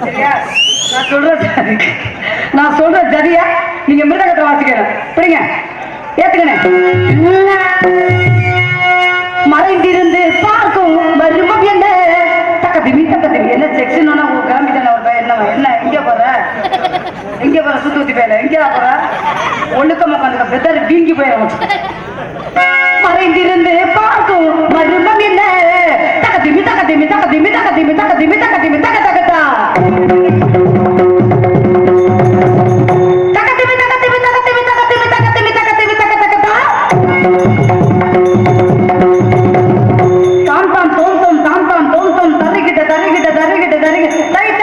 சரியா? நான் சொல்றது நான் சொல்ற ஜதியா நீங்க மிருதகத்தை வாசிக்கணும் பிடிங்க ஏத்துக்கணே மறைந்திருந்து பார்க்கும் மர்மம் என்ன? தக்கத்திமி தக்கத்திமி என்ன செக்ஷன் உங்க கிளம்பிட்டான ஒரு பையன். என்ன என்ன எங்க போற? எங்க போற? சுத்தி ஊத்தி போயில எங்க போற? ஒழுக்கமா உட்காந்து பெத்தர் வீங்கி போயிடும் மறைந்திருந்து பார்க்கும் மர்மம் என்ன? தக்கத்திமி தக்கத்திமி தக்கத்திமி தக்கத்திமி தக்கத்திமி தக்க தக்க தருகிட்ட தருகிட்ட தருகிட்ட தருகிட்ட